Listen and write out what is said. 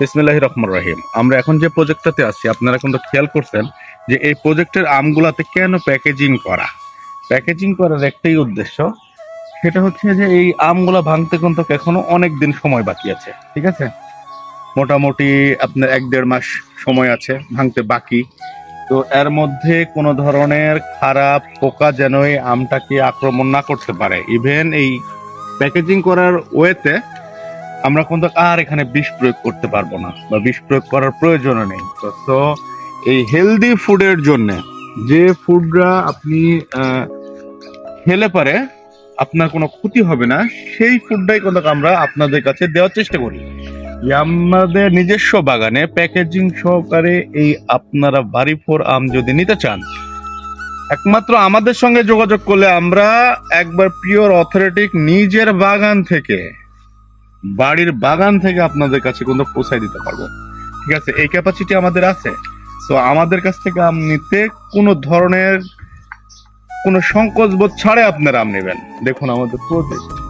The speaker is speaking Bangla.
বিসমিল্লাহ রহমান রহিম। আমরা এখন যে প্রজেক্টটাতে আছি, আপনারা কিন্তু খেয়াল করছেন যে এই প্রজেক্টের আমগুলাতে কেন প্যাকেজিং করা? প্যাকেজিং করার একটাই উদ্দেশ্য, সেটা হচ্ছে যে এই আমগুলা ভাঙতে কিন্তু এখনও অনেক দিন সময় বাকি আছে, ঠিক আছে? মোটামুটি আপনার এক দেড় মাস সময় আছে ভাঙতে বাকি। তো এর মধ্যে কোনো ধরনের খারাপ পোকা যেন এই আমটাকে আক্রমণ না করতে পারে। ইভেন এই প্যাকেজিং করার ওয়েতে আমরা কিন্তু আর এখানে বিষ প্রয়োগ করতে পারব না বা বিষ প্রয়োগ করার প্রয়োজনও নেই। তো এই হেলদি ফুডের জন্য যে ফুডরা আপনি খেলে পারে, আপনার কোনো ক্ষতি হবে না, সেই ফুডটাই কিন্তু আমরা আপনাদের কাছে দেওয়ার চেষ্টা করি। আমাদের নিজস্ব বাগানে প্যাকেজিং সহকারে এই আপনারা বাড়ি ফোর আম যদি নিতে চান, একমাত্র আমাদের সঙ্গে যোগাযোগ করলে আমরা একবার পিওর অথরিটিক নিজের বাগান থেকে বাড়ির বাগান থেকে আপনাদের কাছে কোনো পৌঁছায় দিতে পারব। ঠিক আছে, এই ক্যাপাসিটি আমাদের আছে। তো আমাদের কাছ থেকে আম নিতে কোনো ধরনের কোনো সংকোচ বোধ ছাড়ে আপনারা আম নেবেন। দেখুন আমাদের প্রজেক্ট।